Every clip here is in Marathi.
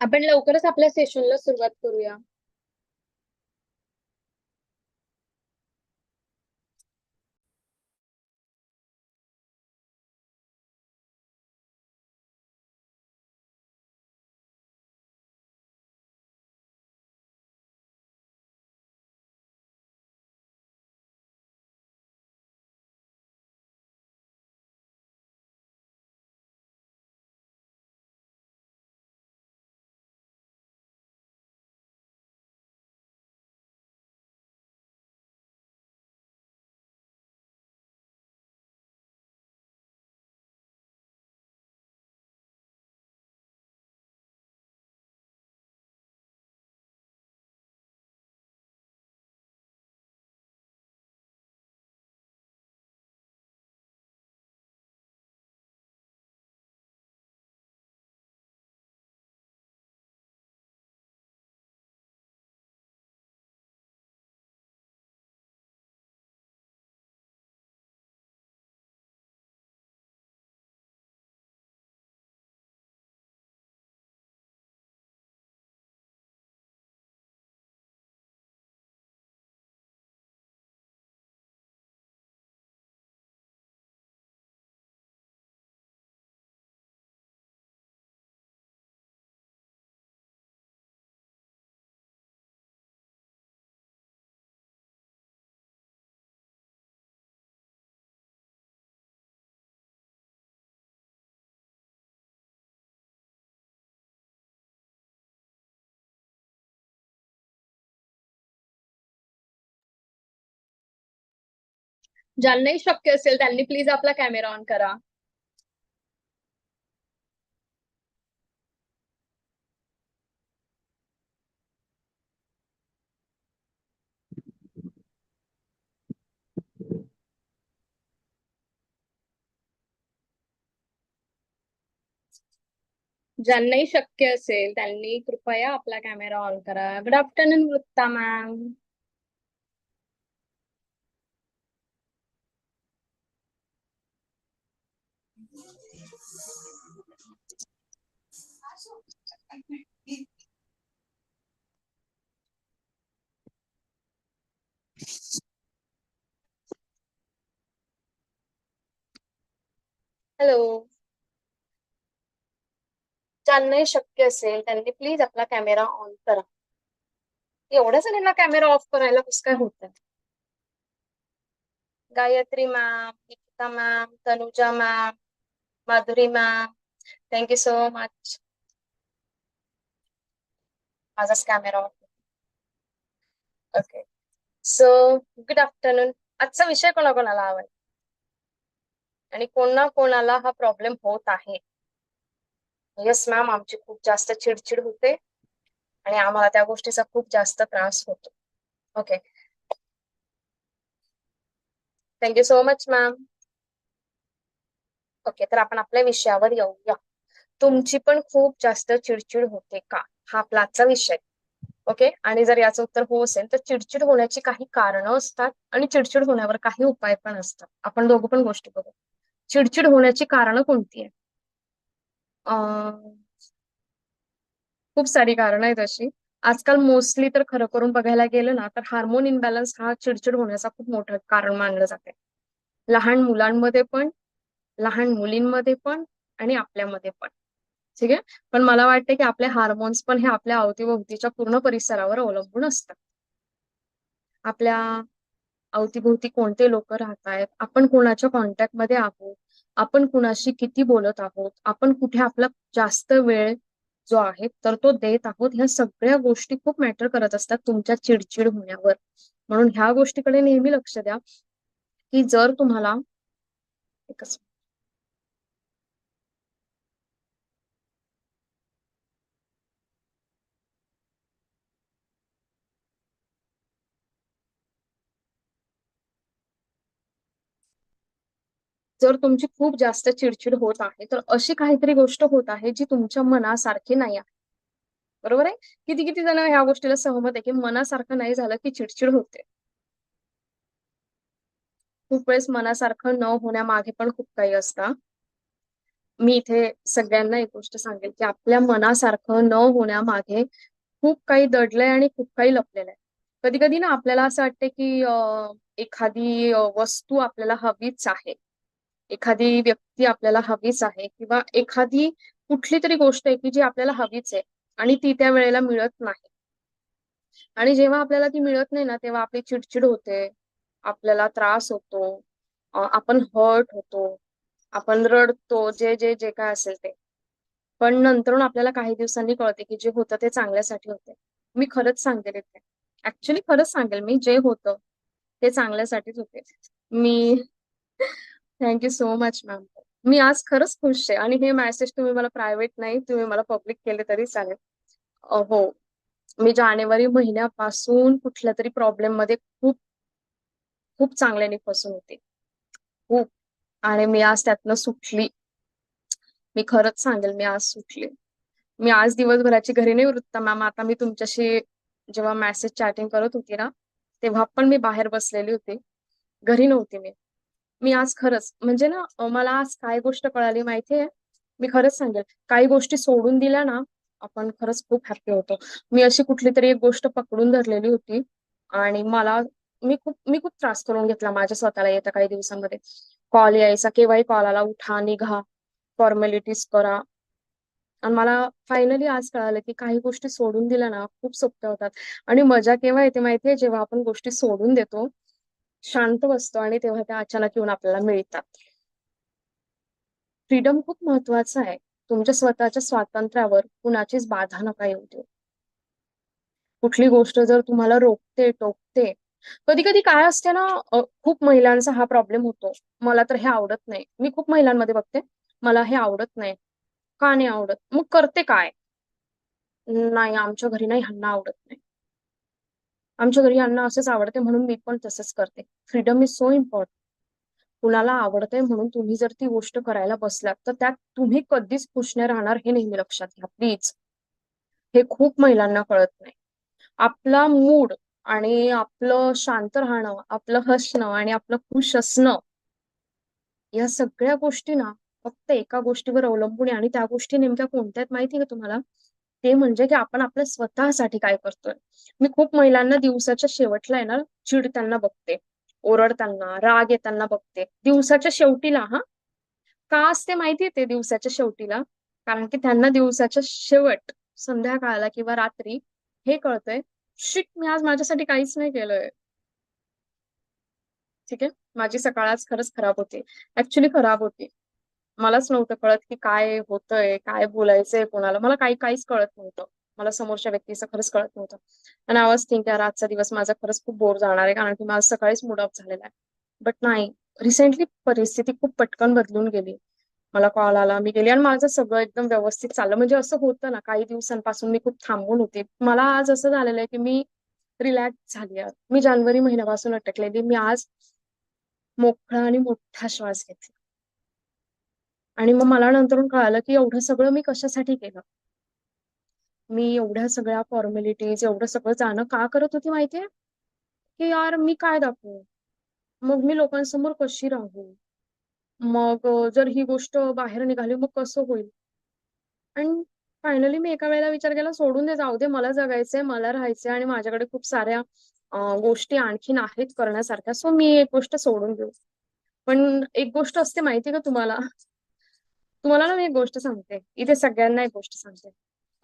आपण लवकरच आपल्या सेशनला सुरुवात करूया. ज्यांनाही शक्य असेल त्यांनी प्लीज आपला कॅमेरा ऑन करा. ज्यांनाही शक्य असेल त्यांनी कृपया आपला कॅमेरा ऑन करा. Good afternoon Vrutta ma'am hello शक्य प्लीज़ आपला कॅमेरा ऑन करा. एवढ्या कॅमेरा ऑफ़ होत Gayatri ma'am Nikita ma'am Tanuja ma'am Madhuri ma'am thank you so much माझाच camera okay so good afternoon आजचा विषय कोणाकोणाला आवडेल? आणि कोणा कोणाला हा प्रॉब्लेम होत आहे? येस मॅम आमची खूप जास्त चिडचिड होते. आणि आम्हाला त्या गोष्टीचा खूप जास्त त्रास होतो. Okay thank you so much ma'am okay तर आपण आपल्या विषयावर येऊया. तुमची पण खूप जास्त चिडचिड होते का? हा आपला आजचा विषय. ओके आणि जर याचं उत्तर हो असेल तर चिडचिड होण्याची काही कारणं असतात आणि चिडचिड होण्यावर काही उपाय पण असतात. आपण दोघं पण गोष्टी बघू. चिडचिड होण्याची कारणं कोणती आहे खूप सारी कारणं आहेत अशी. आजकाल मोस्टली तर खरं करून बघायला गेलं ना तर हार्मोन इनबॅलन्स हा चिडचिड होण्याचा खूप मोठं कारण मानलं जाते लहान मुलांमध्ये पण लहान मुलींमध्ये पण आणि आपल्यामध्ये पण. ठीक आहे? पण मला वाटतं की आपले हार्मोन्स पण हे आपल्या अवतीभोवतीच्या पूर्ण परिसरावर अवलंबून असतात. आपल्या अवतीभोवती कोणते लोक राहत आहेत आपण कोणाच्या कॉन्टॅक्टमध्ये आहोत? आपण कुणाशी किती बोलत आहोत? आपण कुठे आपला जास्त वेळ जो आहे तर तो देत आहोत? ह्या सगळ्या गोष्टी खूप मॅटर करत असतात तुमच्या चिडचिड होण्यावर. म्हणून ह्या गोष्टीकडे नेहमी लक्ष द्या. की जर तुम्हाला एकच जर तुमची खूप जास्त चिडचिड होत आहे तर अशी काहीतरी गोष्ट होत आहे जी तुमच्या मनासारखी नाही आहे. बरोबर आहे? किती किती जण ह्या गोष्टीला सहमत आहे की मनासारखं नाही झालं की चिडचिड होते. खूप वेळेस मनासारखं न होण्यामागे पण खूप काही असतं. मी इथे सगळ्यांना एक गोष्ट सांगेल की आपल्या मनासारखं न होण्यामागे खूप काही दडलंय आणि खूप काही लपलेलं आहे. कधी कधी ना आपल्याला असं वाटतं की एखादी वस्तू आपल्याला हवीच आहे. एखादी व्यक्ती आपल्याला हवीच आहे किंवा एखादी कुठली तरी गोष्ट आहे की जी आपल्याला हवीच आहे आणि ती त्या वेळेला मिळत नाही. आणि जेव्हा आपल्याला ती मिळत नाही ना तेव्हा आपली चिडचिड होते आपल्याला त्रास होतो आपण हर्ट होतो आपण रडतो जे जे जे काय असेल ते. पण नंतर आपल्याला काही दिवसांनी कळते की जे होतं ते चांगल्यासाठी होते. मी खरंच सांगेल इथे ऍक्च्युली खरंच सांगेल मी जे होतं ते चांगल्यासाठीच होते. मी thank you so much ma'am मी आज खरंच खुश आहे. आणि हे मेसेज तुम्ही मला प्रायव्हेट नाही तुम्ही मला पब्लिक केले तरी चालेल. हो. मी जानेवारी महिन्यापासून कुठल्या तरी प्रॉब्लेममध्ये खूप खूप चांगल्याने फसून होते. खूप. आणि मी आज त्यातनं सुटली. मी खरंच सांगेल मी आज सुटली. मी आज दिवसभराची घरी नाही वृत्त मॅम आता मी तुमच्याशी जेव्हा मेसेज चॅटिंग करत होती ना तेव्हा पण मी बाहेर बसलेली होती. घरी नव्हती मी. मी आज खरंच म्हणजे ना मला आज काय गोष्ट कळाली माहितीये? मी खरंच सांगेल. काही गोष्टी सोडून दिल्या ना आपण खरंच खूप हॅप्पी होतो. मी अशी कुठली तरी एक गोष्ट पकडून धरलेली होती आणि मला मी खूप मी खूप त्रास करून घेतला माझ्या स्वतःला येत्या काही दिवसांमध्ये. कॉल यायचा केव्हाही कॉल आला उठा निघा फॉर्मॅलिटीज करा. आणि मला फायनली आज कळालं की काही गोष्टी सोडून दिल्या ना खूप सोप्या होतात. आणि मजा केव्हा येते माहितीये? जेव्हा आपण गोष्टी सोडून देतो शांत बसतो आणि तेव्हा त्या अचानक येऊन आपल्याला मिळतात. फ्रीडम खूप महत्वाचं आहे. तुमच्या स्वतःच्या स्वातंत्र्यावर कुणाचीच बाधा नका येऊ देऊ. कुठली गोष्ट जर तुम्हाला रोखते टोकते कधी कधी काय असते ना खूप महिलांचा हा प्रॉब्लेम होतो. मला तर हे आवडत नाही. मी खूप महिलांमध्ये बघते. मला हे आवडत नाही. का नाही आवडत? मग करते काय? नाही आमच्या घरी नाही ह्यांना आवडत नाही. आमच्या घरी यांना असंच आवडते म्हणून मी पण तसंच करते. फ्रीडम इज सो इम्पॉर्टंट कुणाला आवडतंय म्हणून तुम्ही जर ती गोष्ट करायला बसलात तर त्यात तुम्ही कधीच खुश नाही राहणार हे नेहमी लक्षात घ्या प्लीज हे खूप महिलांना कळत नाही. आपला मूड आणि आपलं शांत राहणं आपलं हसणं आणि आपलं खुश असणं या सगळ्या गोष्टी ना फक्त एका गोष्टीवर अवलंबून आहे आणि त्या गोष्टी नेमक्या कोणत्या आहेत माहिती का तुम्हाला? ते म्हणजे की आपण आपल्या स्वतःसाठी काय करतोय. मी खूप महिलांना दिवसाच्या शेवटला आहे ना त्यांना बघते ओरडताना राग येताना बघते. दिवसाच्या शेवटीला हा? का असते माहितीये ते दिवसाच्या शेवटीला? कारण की त्यांना दिवसाच्या शेवट संध्याकाळला किंवा रात्री हे कळतंय शिट मी आज माझ्यासाठी काहीच नाही केलंय. ठीक आहे? माझी सकाळ आज खरंच खराब होती. ऍक्च्युली खराब होती. मलाच नव्हतं कळत की काय होतंय काय बोलायचंय कोणाला. मला काही काहीच कळत नव्हतं. मला समोरच्या व्यक्तीचं खरंच कळत नव्हतं. आणि आवाज थिंक यार आजचा दिवस माझा खरंच खूप बोर जाणार आहे कारण की माझा सकाळीच मूड ऑफ झालेला आहे. बट नाही रिसेंटली परिस्थिती खूप पटकन बदलून गेली. मला कॉल आला मी गेली आणि माझं सगळं एकदम व्यवस्थित चाललं. म्हणजे असं होतं ना काही दिवसांपासून मी खूप थांबून होते. मला आज असं झालेलं आहे की मी रिलॅक्स झाली आहे. मी जानेवारी महिन्यापासून अटकलेली. मी आज मोकळा आणि मोठा श्वास घेतला. आणि मग मला नंतर कळालं की एवढं सगळं मी कशासाठी केलं? मी एवढ्या सगळ्या फॉर्मॅलिटीज एवढं सगळं जाणं का करत होती माहितीये? की यार मी काय दाखवू? मग मी लोकांसमोर कशी राहू? मग जर ही गोष्ट बाहेर निघाली मग कसं होईल? आणि फायनली मी एका वेळेला विचार केला सोडून दे जाऊ दे मला जगायचंय मला राहायचंय आणि माझ्याकडे खूप साऱ्या गोष्टी आणखीन आहेत करण्यासारख्या सो मी एक गोष्ट सोडून देऊ. पण एक गोष्ट असते माहिती का तुम्हाला? तुम्हाला ना मी एक गोष्ट सांगते. इथे सगळ्यांना एक गोष्ट सांगते.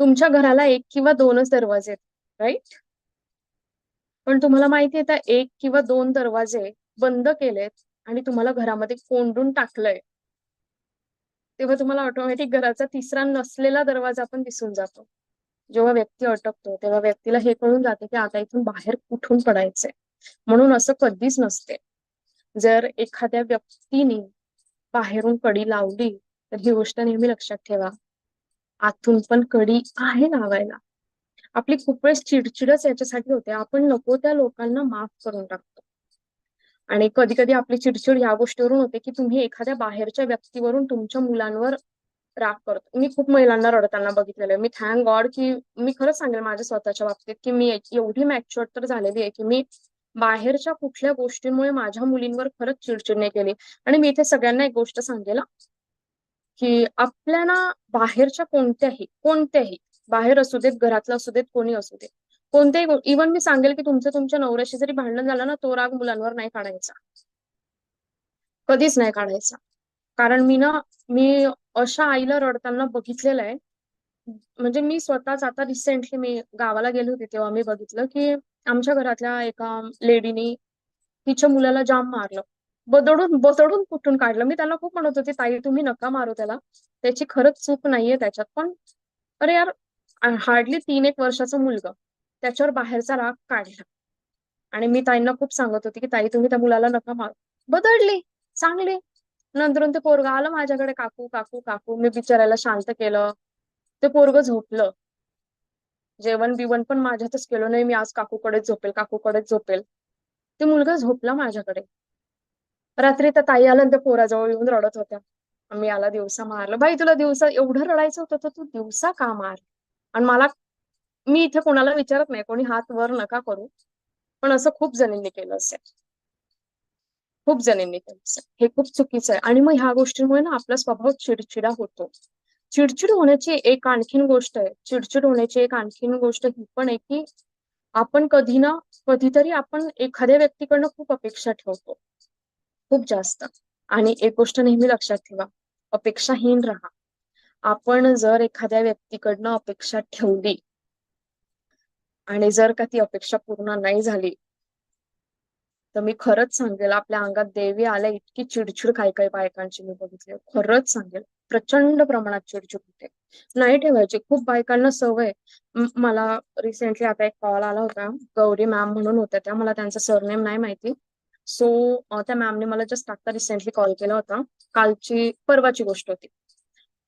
तुमच्या घराला एक किंवा दोनच दरवाजे आहेत राईट पण तुम्हाला माहिती आहे एक किंवा दोन दरवाजे बंद केलेत आणि तुम्हाला घरामध्ये कोंडून टाकलंय. तेव्हा तुम्हाला ऑटोमॅटिक घराचा तिसरा नसलेला दरवाजा पण दिसून जातो. जेव्हा व्यक्ती अटकतो तेव्हा व्यक्तीला हे कळून जाते की आता इथून बाहेर कुठून पडायचंय. म्हणून असं कधीच नसते. जर एखाद्या व्यक्तीने बाहेरून कडी लावली तर ही गोष्ट नेहमी लक्षात ठेवा. आतून पण कडी आहे लावायला. आपली खूप वेळेस चिडचिडच याच्यासाठी होते. आपण नको त्या लोकांना माफ करून टाकतो. आणि कधी कधी आपली चिडचिड या गोष्टीवरून होते की तुम्ही एखाद्या बाहेरच्या व्यक्तीवरून तुमच्या मुलांवर राग करतो. मी खूप महिलांना रडताना बघितलेलं आहे. मी थँक गॉड की मी खरंच सांगेल माझ्या स्वतःच्या बाबतीत की मी एवढी मॅच्युअर तर झालेली आहे की मी बाहेरच्या कुठल्या गोष्टींमुळे माझ्या मुलींवर खरंच चिडचिड नाही केली. आणि मी इथे सगळ्यांना एक गोष्ट सांगेल की आपल्याला बाहेरच्या कोणत्याही कोणत्याही बाहेर असू देत घरातलं असू देत कोणी असू देत कोणत्याही इव्हन मी सांगेल की तुमचं तुमच्या नवऱ्याशी जरी भांडण झालं ना तो राग मुलांवर नाही काढायचा. कधीच नाही काढायचा. कारण मी ना मी अशा आईला रडताना बघितलेलं आहे. म्हणजे मी स्वतःच आता रिसेंटली मी गावाला गेले होते तेव्हा मी बघितलं की आमच्या घरातल्या एका लेडीनी तिच्या मुलाला जाम मारलं. बदडून बदडून कुठून काढलं? मी त्याला खूप म्हणत होते ताई तुम्ही नका मारू त्याला. त्याची खरंच चूक नाहीये त्याच्यात पण अरे यार हार्डली तीन एक वर्षाचा मुलगा. त्याच्यावर बाहेरचा राग काढला. आणि मी ताईंना खूप सांगत होती की ताई तुम्ही त्या मुलाला नका मारू. बदडली चांगली. नंतर ते पोरगा आलं माझ्याकडे काकू काकू काकू. मी बिचारायला शांत केलं. ते पोरग झोपलं. जेवण बिवण पण माझ्यातच केलं. नाही मी आज काकूकडेच झोपेल काकूकडेच झोपेल. ते मुलगा झोपला माझ्याकडे. रात्री त्या ताई आल्या त्या पोराजवळ येऊन रडत होत्या. मी आला दिवसा मारलं. बाई तुला दिवसा एवढं रडायचं होतं तर तू दिवसा का मार? आणि मला मी इथे कोणाला विचारत नाही. कोणी हात वर नका करू. पण असं खूप जणींनी केलं असेल. खूप जणींनी केलं असेल. हे खूप चुकीचं आहे. आणि मग ह्या गोष्टींमुळे ना आपला स्वभाव चिडचिडा होतो. चिडचिड होण्याची एक आणखीन गोष्ट आहे. चिडचिड होण्याची एक आणखीन गोष्ट ही पण आहे की आपण कधी ना कधीतरी आपण एखाद्या व्यक्तीकडनं खूप अपेक्षा ठेवतो. खूप जास्त. आणि एक गोष्ट नेहमी लक्षात ठेवा अपेक्षाहीन राहा. आपण जर एखाद्या व्यक्तीकडनं अपेक्षा ठेवली आणि जर का ती अपेक्षा पूर्ण नाही झाली तर मी खरंच सांगेल आपल्या अंगात देवी आल्या इतकी चिडचिड काही काही बायकांची मी बघितली. खरंच सांगेल प्रचंड प्रमाणात चिडचिड होते. नाही ठेवायची. खूप बायकांना सवय. मला रिसेंटली आता एक कॉल आला होता. गौरी मॅम म्हणून होत्या त्या. मला त्यांचा सरनेम नाही माहिती. सो त्या मॅमने मला जस्ट आता रिसेंटली कॉल केला होता. कालची परवाची गोष्ट होती.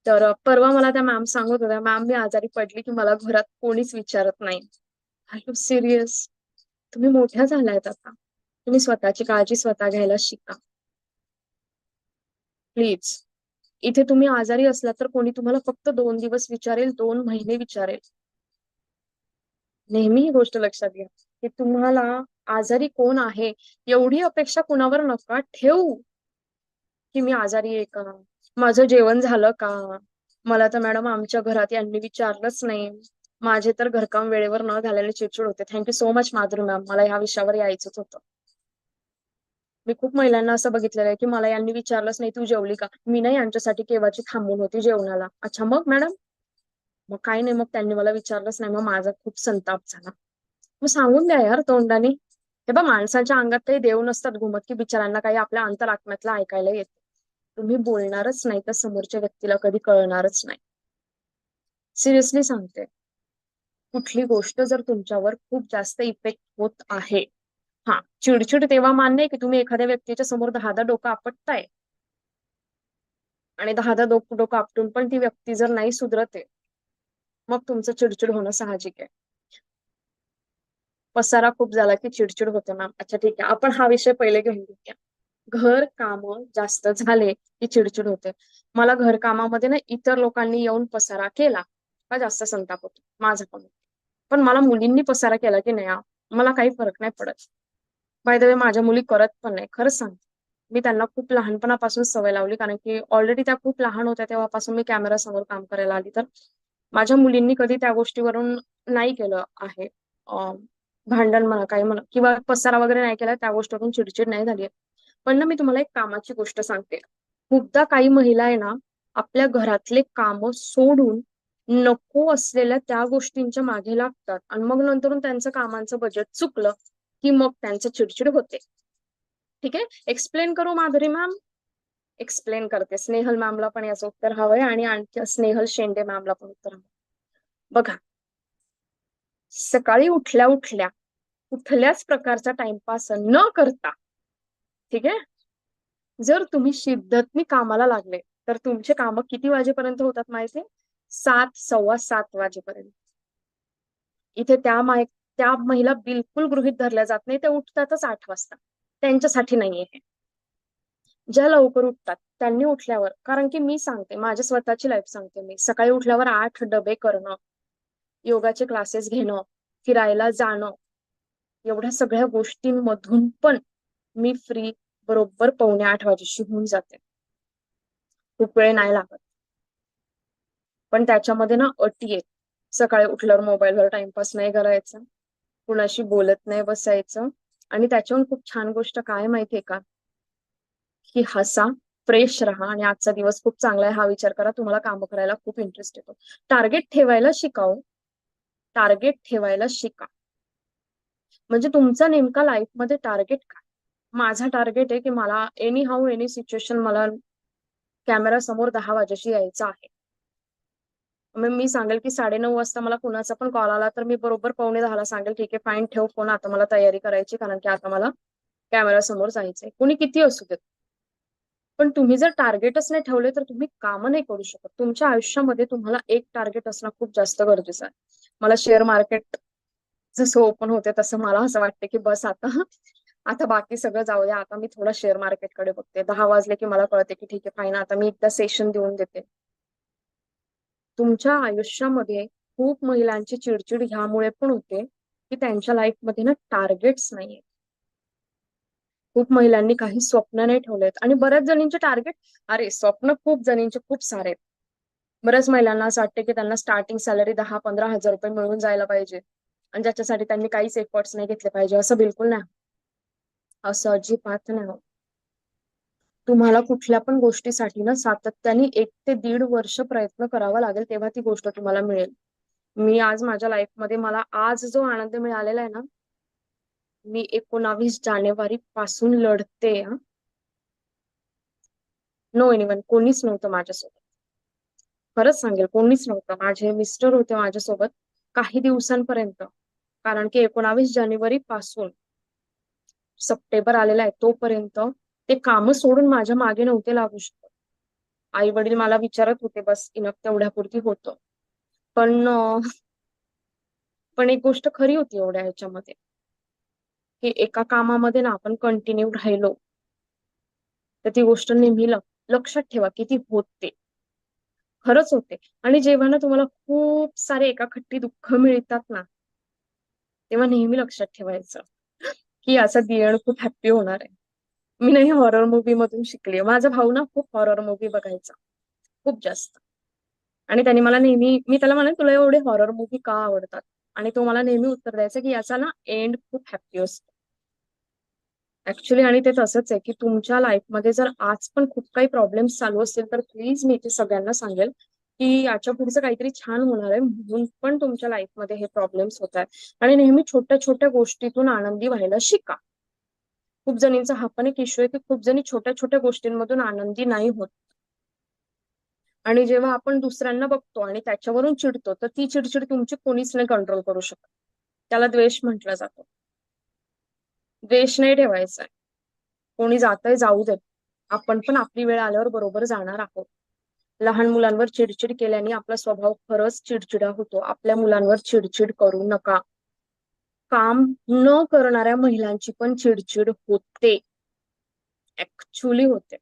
तर परवा मला त्या मॅम सांगत होत्या मॅम मी आजारी पडली की मला घरात कोणीच विचारत नाही. आय यू सिरियस तुम्ही मोठ्या झाल्यात आता. तुम्ही स्वतःची काळजी स्वतः घ्यायला शिका. प्लीज इथे तुम्ही आजारी असला तर कोणी तुम्हाला फक्त दोन दिवस विचारेल दोन महिने विचारेल. नेहमी ही गोष्ट लक्षात घ्या की तुम्हाला आजारी कोण आहे? एवढी अपेक्षा कुणावर नका ठेवू. की मी आजारी आहे का? माझं जेवण झालं का? मला तर मॅडम आमच्या घरात यांनी विचारलंच नाही. माझे तर घरकाम वेळेवर न झालेले चिडचिड होते. Thank you so much Madhuri ma'am मला ह्या विषयावर यायचंच होतं. मी खूप महिलांना असं बघितलेलं आहे की मला यांनी विचारलंच नाही तू जेवली का? मी नाही यांच्यासाठी केव्हाची थांबून होती जेवणाला. अच्छा मग मॅडम? मग काय नाही मग त्यांनी मला विचारलंच नाही. मग माझा खूप संताप झाला. मग सांगून द्या यार तोंडाने. हे बघ माणसाच्या अंगात काही देव नसतात घुमत की बिचारांना काही आपल्या अंतरात्म्यातलं ऐकायला येत तुम्ही बोलणारच नाही तर समोरच्या व्यक्तीला कधी कळणारच नाही. सिरियसली सांगते कुठली गोष्ट जर तुमच्यावर खूप जास्त इफेक्ट होत आहे. हा चिडचिड तेव्हा मान्य आहे की तुम्ही एखाद्या व्यक्तीच्या समोर दहादा डोकं आपटताय? आणि दहादा डोकं डोकं आपटून पण ती व्यक्ती जर नाही सुधरते मग तुमचं चिडचिड होणं साहजिक आहे. पसारा खूप झाला की चिडचिड होते मॅम. अच्छा ठीक आहे. आपण हा विषय पहिले घेऊन घेऊया. घर काम जास्त झाले की चिडचिड होते. मला घर कामामध्ये ना इतर लोकांनी येऊन पसारा केला का जास्त संताप होतो. माझा पण. पण मला मुलींनी पसारा केला की नाही मला काही फरक नाही पडत. बाय द वे माझ्या मुली करत पण नाही. खरंच सांगते. मी त्यांना खूप लहानपणापासून सवय लावली. कारण की ऑलरेडी त्या खूप लहान होत्या तेव्हापासून मी कॅमेरा समोर काम करायला आली. तर माझ्या मुलींनी कधी त्या गोष्टीवरून नाही केलं आहे. भांडण म्हणा काही म्हणा किंवा पसारा वगैरे नाही केला त्या गोष्टीवरून चिडचिड नाही झाली पण ना मी तुम्हाला एक कामाची गोष्ट सांगते. खूपदा काही महिला आहे ना आपल्या घरातले काम सोडून नको असलेल्या त्या गोष्टींच्या मागे लागतात. आणि मग नंतर त्यांचं कामांचं बजेट चुकलं की मग त्यांचं चिडचिड होते. ठीक आहे? एक्सप्लेन करू माधुरी मॅम एक्सप्लेन करते. स्नेहल मॅमला पण याचं उत्तर हवंय आणि आणखी स्नेहल शेंडे मॅमला पण उत्तर हवं बघा सकाळी उठल्या उठल्या कुठल्याच प्रकारचा टाइमपास न करता ठीक आहे? जर तुम्ही शिद्दतनी कामाला लागले तर तुमचे काम किती वाजेपर्यंत होतात माहिती सात सव्वा सात वाजेपर्यंत. इथे त्या माय त्या महिला बिलकुल गृहित धरल्या जात नाही ते उठतातच आठ वाजता. त्यांच्यासाठी नाहीये हे. ज्या लवकर उठतात त्यांनी उठल्यावर कारण की मी सांगते माझ्या स्वतःची लाईफ सांगते मी. सकाळी उठल्यावर आठ डबे करणं योगाचे क्लासेस घेणं फिरायला जाणं एवढ्या सगळ्या गोष्टींमधून पण मी फ्री बरोबर पावणे आठ वाजेशी होऊन जाते. खूप वेळ नाही लागत. पण त्याच्यामध्ये ना अटी आहेत. सकाळी उठल्यावर मोबाईलवर टाइमपास नाही करायचा कुणाशी बोलत नाही बसायचं आणि त्याच्याहून खूप छान गोष्ट काय माहितीये का? की हसा फ्रेश राहा आणि आजचा दिवस खूप चांगला आहे हा विचार करा तुम्हाला काम करायला खूप इंटरेस्ट येतो. टार्गेट ठेवायला शिकाव. टार्गेट ठेवायला शिका. म्हणजे तुमचा नेमका लाईफमध्ये टार्गेट काय? माझा टार्गेट आहे की मला एनी हाऊ एनी सिच्युएशन मला कॅमेरा समोर दहा वाजेशी यायचं आहे. मग मी सांगेल की साडेनऊ वाजता मला कुणाचा पण कॉल आला तर मी बरोबर पावणे दहाला सांगेल ठीक आहे फाईन ठेव फोन आता मला तयारी करायची कारण की आता मला कॅमेरा समोर जायचंय. कुणी किती असू देत. पण तुम्ही जर टार्गेटच नाही ठेवले तर तुम्ही काम नाही करू शकत. तुमच्या आयुष्यामध्ये तुम्हाला एक टार्गेट असणं खूप जास्त गरजेचं आहे. मला शेअर मार्केट जसं ओपन होते तसं मला असं वाटतं की बस आता आता बाकी सगळं जाऊ द्या आता मी थोडं शेअर मार्केटकडे बघते. दहा वाजले की मला कळते की ठीक आहे फाईन आता मी एकदा सेशन देऊन देते. तुमच्या आयुष्यामध्ये खूप महिलांची चिडचिड ह्यामुळे पण होते की त्यांच्या लाईफमध्ये ना टार्गेट्स नाहीये खूप महिलांनी काही स्वप्न नाही ठेवलेत. आणि बऱ्याच जणींचे टार्गेट अरे स्वप्न खूप जणींचे खूप सारे आहेत. बऱ्याच महिलांना असं वाटतं की त्यांना स्टार्टिंग सॅलरी दहा पंधरा हजार रुपये मिळून जायला पाहिजे. आणि ज्याच्यासाठी त्यांनी काहीच एफर्ट्स नाही घेतले पाहिजे. असं बिलकुल नाही. असं अजिबात नाही तुम्हाला कुठल्या पण गोष्टीसाठी ना सातत्याने एक ते दीड वर्ष प्रयत्न करावा लागेल तेव्हा ती गोष्ट तुम्हाला मिळेल. मी आज माझ्या लाईफमध्ये मला आज जो आनंद मिळालेला आहे ना मी एकोणावीस जानेवारी पासून लढते नो एनिवन कोणीच नव्हतं माझ्यासोबत. खरंच सांगेल कोणीच नव्हतं. माझे मिस्टर होते माझ्यासोबत काही दिवसांपर्यंत. कारण की एकोणावीस जानेवारी पासून सप्टेंबर आलेला आहे तोपर्यंत ते काम सोडून माझ्या मागे नव्हते लागू शकत. आई वडील मला विचारत होते बस इनफ तेवढ्यापुरती होतं. पण पण एक गोष्ट खरी होती एवढ्या ह्याच्यामध्ये. की एका कामामध्ये ना आपण कंटिन्यू राहिलो तर ती गोष्ट नेहमी लक्षात ठेवा की ती होते. खरंच होते. आणि जेव्हा ना तुम्हाला खूप सारे एका खट्टी दुःख मिळतात ना तेव्हा नेहमी लक्षात ठेवायचं की असं दियण खूप हॅप्पी होणार आहे. मी नाही हॉरर मूवी मधून शिकली माझा भाऊ ना खूप हॉरर मूवी बघायचा खूप जास्त. आणि त्याने मला नेहमी मी त्याला म्हणे तुला एवढे हॉरर मूवी का आवडतात? आणि तो मला नेहमी उत्तर द्यायचा की याचा ना एंड खूप हॅप्पी असतो. ऍक्च्युली आणि ते तसंच आहे की तुमच्या लाईफमध्ये जर आज पण खूप काही प्रॉब्लेम्स चालू असतील तर प्लीज मी ते सगळ्यांना सांगेल की याच्या पुढचं काहीतरी छान होणार आहे म्हणून पण तुमच्या लाईफमध्ये हे प्रॉब्लेम्स होत आहेत. आणि नेहमी छोट्या छोट्या गोष्टीतून आनंदी व्हायला शिका. खूप जणींचा हा पण एक इश्यू आहे की खूप जणी छोट्या छोट्या गोष्टींमधून आनंदी नाही होत. आणि जेव्हा आपण दुसऱ्यांना बघतो आणि त्याच्यावरून चिडतो तर ती चिडचिड तुमची कोणीच नाही कंट्रोल करू शकत. त्याला द्वेष म्हटला जातो. द्वेष नाही ठेवायचा. आहे कोणी जातंय जाऊ देत. आपण पण आपली वेळ आल्यावर बरोबर जाणार आहोत. लहान मुलांवर चिडचिड केल्याने आपला स्वभाव खरंच चिडचिडा होतो. आपल्या मुलांवर चिडचिड करू नका. काम न करणाऱ्या महिलांची पण चिडचिड होते. ऍक्च्युली होते.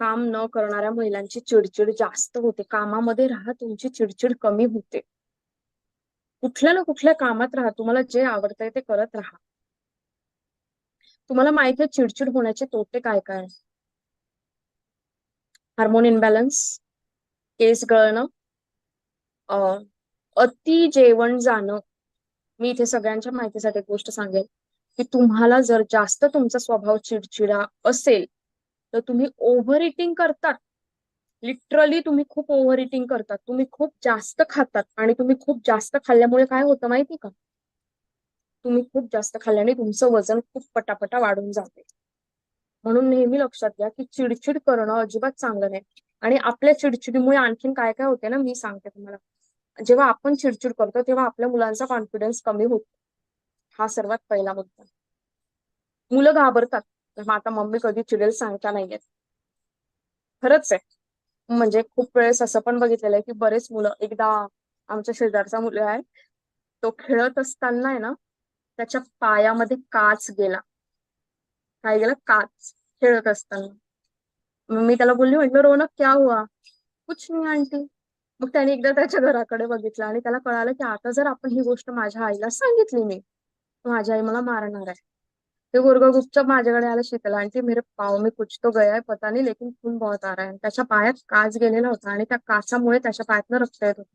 काम न करणाऱ्या महिलांची चिडचिड जास्त होते. कामामध्ये राहा तुमची चिडचिड कमी होते. कुठल्या ना कुठल्या कामात राहा. तुम्हाला जे आवडतंय ते करत राहा. तुम्हाला माहीत आहे चिडचिड होण्याचे तोटे काय काय? हार्मोन इनबॅलन्स केस गळणं अति जेवण जाणं. मी इथे सगळ्यांच्या माहितीसाठी गोष्ट सांगेल की तुम्हाला जर जास्त तुमचा स्वभाव चिडचिडा असेल तर तुम्ही ओव्हर इटिंग करतात. लिटरली तुम्ही खूप ओव्हर इटिंग करतात. तुम्ही खूप जास्त खातात आणि तुम्ही खूप जास्त खाल्ल्यामुळे काय होतं माहिती का? तुम्ही खूप जास्त खाल्ल्याने तुमचं वजन खूप पटापटा वाढून जाते म्हणून नेहमी लक्षात घ्या की चिडचिड करणं अजिबात चांगलं नाही. आणि आपल्या चिडचिडीमुळे आणखीन काय काय होते ना मी सांगते तुम्हाला. जेव्हा आपण चिडचिड करतो तेव्हा आपल्या मुलांचा कॉन्फिडन्स कमी होतो. हा सर्वात पहिला मुद्दा. मुलं घाबरतात. आता मम्मी कधी चिडेल सांगता नाहीयेत खरंच आहे. म्हणजे खूप वेळेस असं पण बघितलेलं आहे की बरेच मुलं एकदा आमच्या शेजारचा मुलं आहे तो खेळत असताना आहे ना त्याच्या पायामध्ये काच गेला. काय गेला काच खेळत असताना. मी त्याला बोलली म्हटलं रोनक क्या हुआ? कुछ नाही आंटी. मग त्याने एकदा त्याच्या घराकडे बघितलं आणि त्याला कळालं की आता जर आपण ही गोष्ट माझ्या आईला सांगितली मी माझी आई मला मारणार आहे. ते पोरगं माझ्याकडे आलं शिकला आंटी मेरे पाव मी कुछ तो गया है पता नाही लेकिन खून बहुत आ रहा है. त्याच्या पायात काच गेलेला होता आणि त्या काचामुळे त्याच्या पायातनं रक्त येत होतं.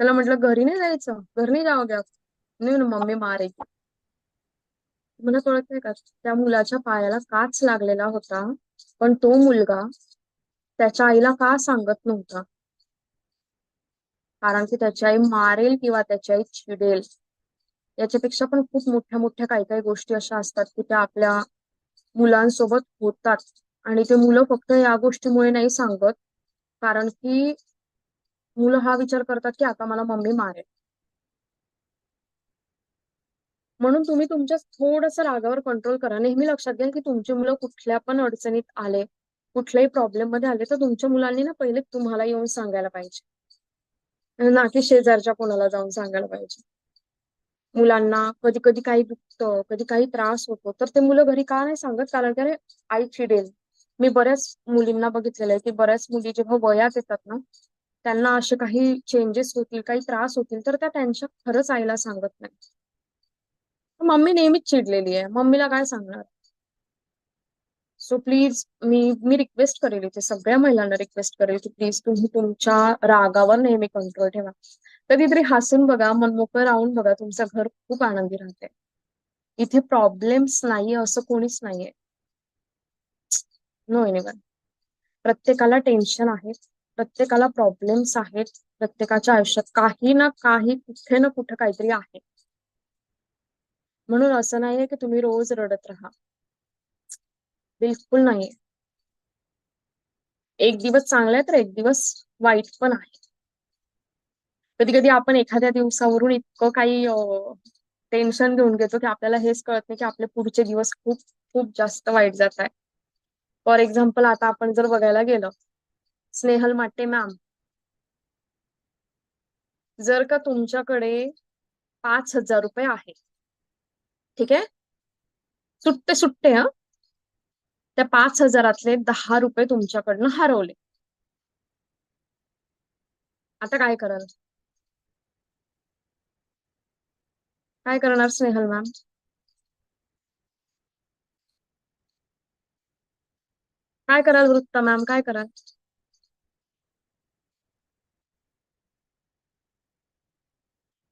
त्याला म्हटलं घरी नाही जायचं? घरी नाही जावं आप नाही ना मम्मी मारेल मला कळत नाही का त्या मुलाच्या पायाला काच लागलेला होता पण तो मुलगा त्याच्या आईला का सांगत नव्हता? कारण की त्याची आई मारेल किंवा त्याची आई चिडेल. याच्यापेक्षा पण खूप मोठ्या मोठ्या काही काही गोष्टी अशा असतात की त्या आपल्या मुलांसोबत होतात. आणि ते मुलं फक्त या गोष्टीमुळे नाही सांगत कारण की मुलं हा विचार करतात की आता मला मम्मी मारेल. म्हणून तुम्ही तुमच्या थोडस रागावर कंट्रोल करा. नेहमी लक्षात घ्या की तुमची मुलं कुठल्या पण अडचणीत आले कुठल्याही प्रॉब्लेममध्ये आले तर तुमच्या मुलांनी ना पहिले तुम्हाला येऊन सांगायला पाहिजे. ना की शेजारच्या कोणाला जाऊन सांगायला पाहिजे. मुलांना कधी कधी काही दुखतं कधी काही त्रास होतो तर ते मुलं घरी का नाही सांगत? कारण की आई चिडेल. मी बऱ्याच मुलींना बघितलेलं आहे की बऱ्याच मुली जेव्हा वयात येतात ना त्यांना असे काही चेंजेस होतील काही त्रास होतील तर त्या त्यांच्या खरंच आईला सांगत नाही. मम्मी नेहमीच चिडलेली आहे. मम्मीला काय सांगणार? सो प्लीज मी मी रिक्वेस्ट करेल इथे. सगळ्या महिलांना रिक्वेस्ट करेल की प्लीज तुम्ही तुमच्या रागावर नेहमी कंट्रोल ठेवा. कधीतरी हसून बघा मनमोकळं राहून बघा तुमचं घर खूप आनंदी राहते. इथे प्रॉब्लेम्स नाहीये असं कोणीच नाहीये. नो एनिवन प्रत्येकाला टेन्शन आहे प्रत्येकाला प्रॉब्लेम्स आहेत प्रत्येकाच्या आयुष्यात काही ना काही कुठे ना कुठे काहीतरी आहे. म्हणून असं नाहीये की तुम्ही रोज रडत राहा. बिलकुल नाही एक दिवस चांगला तर एक दिवस वाईट पण आहे. कधी कधी आपण एखाद्या दिवसावरून इतकं काही टेन्शन घेऊन घेतो की आपल्याला हेच कळत नाही की आपले पुढचे दिवस खूप खूप जास्त वाईट जात आहे फॉर एक्झाम्पल आता आपण जर बघायला गेलं स्नेहल माटे मॅम जर का तुमच्याकडे पाच हजार रुपये आहे ठीक आहे? सुट्टे सुट्टे हा. त्या पाच हजारातले दहा रुपये तुमच्याकडनं हरवले. आता काय कराल? काय करणार स्नेहल मॅम? काय कराल वृत्ता मॅम? काय कराल?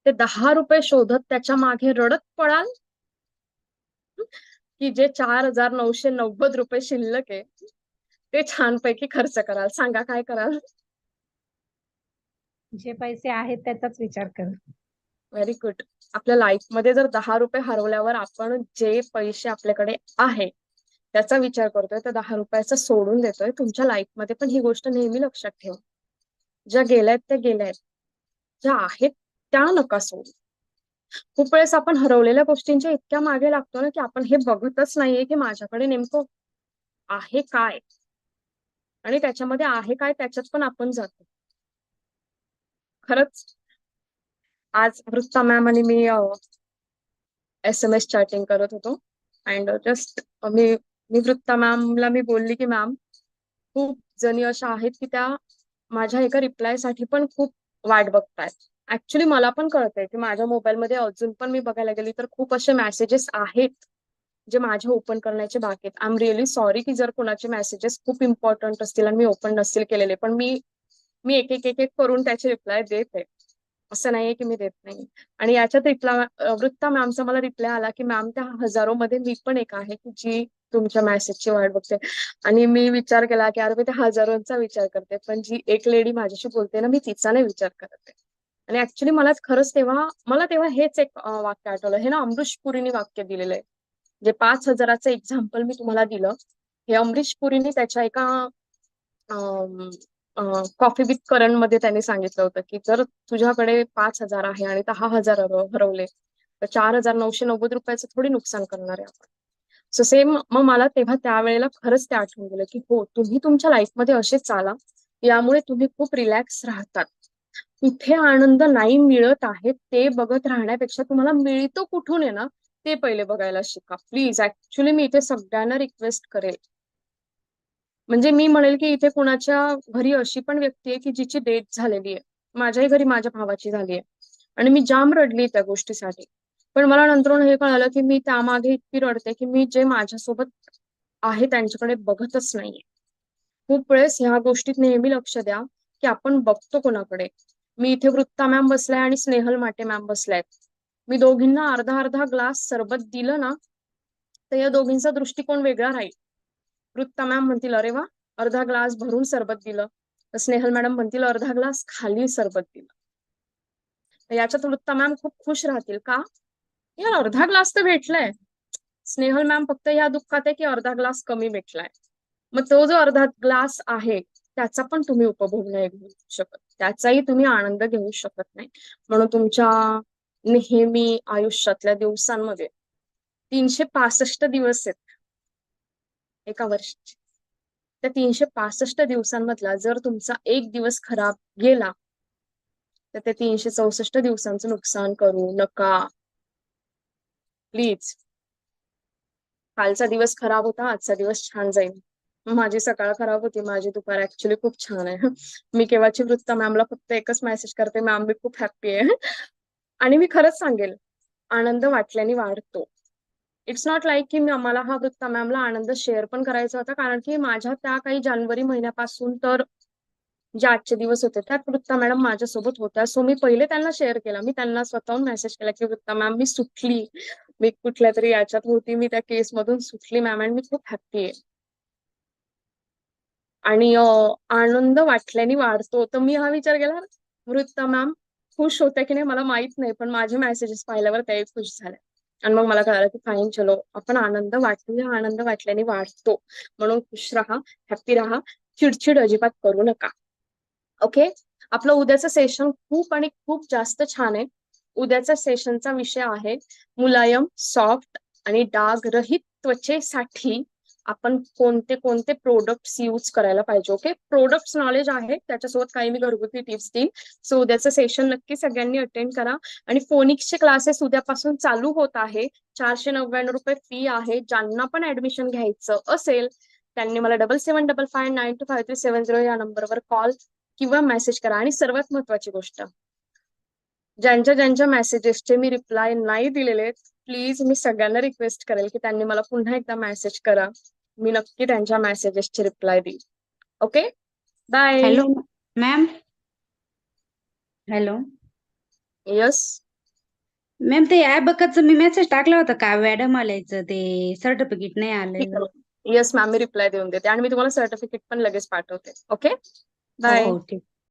ते दहा रुपये शोधत त्याच्यामागे रडत पडाल की जे चार हजार नऊशे नव्वद रुपये शिल्लक आहे ते छानपैकी खर्च कराल. सांगा काय कराल? जे पैसे आहेत त्याचाच विचार कर. व्हेरी गुड आपल्या लाईफमध्ये जर दहा रुपये हरवल्यावर आपण जे पैसे आपल्याकडे आहे त्याचा विचार करतोय तर दहा रुपयाचा सोडून देतोय तुमच्या लाईफमध्ये पण ही गोष्ट नेहमी लक्षात ठेवा. ज्या गेल्यात त्या गेल्यात. ज्या आहेत त्या नका सोडू. खूप वेळेस आपण हरवलेल्या गोष्टींच्या इतक्या मागे लागतो ना की आपण हे बघतच नाहीये की माझ्याकडे नेमकं आहे काय? आणि त्याच्यामध्ये आहे काय त्याच्यात पण आपण जातो. खरंच आज वृत्ता मॅम आणि मी एस एम एस चॅटिंग करत होतो. अँड जस्ट मी मी वृत्ता मॅमला मी बोलली की मॅम खूप जणी अशा आहेत की त्या माझ्या एका रिप्लायसाठी पण खूप वाट बघतायत. ऍक्च्युली मला पण कळतंय की माझ्या मोबाईलमध्ये अजून पण मी बघायला गेली तर खूप असे मेसेजेस आहेत जे माझे ओपन करण्याचे बाकी आहेत. आय एम रिअली सॉरी की जर कोणाचे मेसेजेस खूप इम्पॉर्टंट असतील आणि मी ओपन नसतील केलेले पण मी मी एक एक एक एक करून त्याचे रिप्लाय देत. आहे असं नाहीये की मी देत नाही. आणि याच्यात रिप्लाय वृत्ता मॅमचा मला रिप्लाय आला की मॅम त्या हजारो मध्ये मी पण एक आहे की जी तुमच्या मेसेजची वाट बघते. आणि मी विचार केला की अरे मी त्या हजारोंचा विचार करते पण जी एक लेडी माझ्याशी बोलते ना मी तिचा नाही विचार करते आणि ऍक्च्युली मला खरंच तेव्हा मला तेव्हा हेच एक वाक्य आठवलं. हे ना अमरीश पुरीने वाक्य दिलेलं आहे. जे पाच हजाराचं एक्झाम्पल मी तुम्हाला दिलं हे अमरीश पुरीने त्याच्या एका कॉफी विथ करणमध्ये त्यांनी सांगितलं होतं की जर तुझ्याकडे पाच हजार आहे आणि दहा हजार हरवले तर चार हजार नऊशे नव्वद रुपयाचं थोडी नुकसान करणार आहे आपण. सो सेम मग मला तेव्हा त्यावेळेला खरंच ते आठवून गेलं की हो तुम्ही तुमच्या लाईफमध्ये असेच चाला यामुळे तुम्ही खूप रिलॅक्स राहतात. इथे आनंद नाही मिळत आहे ते बघत राहण्यापेक्षा तुम्हाला मिळतो कुठून आहे ना ते पहिले बघायला शिका. प्लीज ऍक्च्युली मी इथे सगळ्यांना रिक्वेस्ट करेल. म्हणजे मी म्हणेल की इथे कुणाच्या घरी अशी पण व्यक्ती आहे की जिची डेथ झालेली आहे. माझ्याही घरी माझ्या भावाची झाली आहे. आणि मी जाम रडली त्या गोष्टीसाठी. पण मला नंतर हे कळालं की मी त्यामागे इतकी रडते की मी जे माझ्यासोबत आहे त्यांच्याकडे बघतच नाहीये. खूप वेळेस ह्या गोष्टीत नेहमी लक्ष द्या की आपण बघतो कोणाकडे. मी इथे वृत्ता मॅम बसलाय आणि स्नेहल माटे मॅम बसलायत. मी दोघींना अर्धा अर्धा ग्लास सरबत दिलं ना तर या दोघींचा दृष्टिकोन वेगळा राहील. वृत्ता मॅम म्हणतील अरे वा अर्धा ग्लास भरून सरबत दिलं. तर स्नेहल मॅडम म्हणतील अर्धा ग्लास खाली सरबत दिलं. तर याच्यात वृत्ता मॅम खूप खुश राहतील का? यार अर्धा ग्लास तर भेटलाय. स्नेहल मॅम फक्त या दुःखात आहे की अर्धा ग्लास कमी भेटलाय. मग तो जो अर्धा ग्लास आहे त्याचा पण तुम्ही उपभोग नाही घेऊ शकत. त्याचाही तुम्ही आनंद घेऊ शकत नाही. म्हणून तुमच्या नेहमी आयुष्यातल्या दिवसांमध्ये तीनशे पासष्ट दिवस आहेत. एका वर्षाचे. त्या तीनशे पासष्ट दिवसांमधला जर तुमचा एक दिवस खराब गेला तर ते तीनशे चौसष्ट दिवसांचं नुकसान करू नका. प्लीज कालचा दिवस खराब होता आजचा दिवस छान जाईल. माझी सकाळ खराब होती माझी दुपार ऍक्च्युली खूप छान आहे. मी केव्हाची वृत्ता मॅमला फक्त एकच मेसेज करते मॅम मी खूप हॅप्पी आहे. आणि मी खरंच सांगेल आनंद वाटल्याने वाढतो. इट्स नॉट लाईक की मी आम्हाला हा वृत्ता मॅमला आनंद शेअर पण करायचा होता कारण की माझ्या त्या काही जानेवारी महिन्यापासून तर जे आजचे दिवस होते त्यात वृत्ता मॅडम माझ्यासोबत होत्या. सो मी पहिले त्यांना शेअर केला. मी त्यांना स्वतःहून मेसेज केला की वृत्ता मॅम मी सुटली. मी कुठल्या तरी याच्यात होती. मी त्या केस मधून सुटली मॅम आणि मी खूप हॅप्पी आहे. आणि आनंद वाटल्याने वाढतो. तर मी हा विचार केला वृत्ता मॅम खुश होत्या की नाही मला माहीत नाही पण माझे मेसेजेस पाहिल्यावर त्याही खुश झाल्या. आणि मग मला कळालं की फाईन चलो आपण आनंद वाटूया आनंद वाटल्याने वाढतो. म्हणून खुश राहा हॅप्पी राहा चिडचिड अजिबात करू नका. ओके आपलं उद्याचं सेशन खूप आणि खूप जास्त छान आहे. उद्याचा सेशनचा विषय आहे मुलायम सॉफ्ट आणि डाग रहित त्वचेसाठी आपण कोणते कोणते प्रोडक्ट्स यूज करायला पाहिजे ओके प्रोडक्ट्स नॉलेज आहे त्याच्यासोबत काही मी घरगुती टिप्स देईन. सो उद्याचं सेशन नक्की सगळ्यांनी अटेंड करा. आणि फोनिक्सचे क्लासेस उद्यापासून चालू होत आहे. चारशे नव्याण्णव रुपये फी आहे. ज्यांना पण ऍडमिशन घ्यायचं असेल त्यांनी मला double seven double five nine two five three seven zero या नंबरवर कॉल किंवा मेसेज करा. आणि सर्वात महत्वाची गोष्ट ज्यांच्या ज्यांच्या मेसेजेसचे मी रिप्लाय नाही दिलेले प्लीज मी सगळ्यांना रिक्वेस्ट करेल की त्यांनी मला पुन्हा एकदा मेसेज करा. मी नक्की त्यांच्या मेसेजेसचे रिप्लाय देईल. Okay bye hello ma'am hello yes ma'am ते ॲबकाचं मी मेसेज टाकला होता का? मॅडम आल्याचं ते सर्टिफिकेट नाही आलेलं. येस मॅम मी रिप्लाय देऊन देते. आणि मी तुम्हाला सर्टिफिकेट पण लगेच पाठवते. ओके बाय हो ठीक.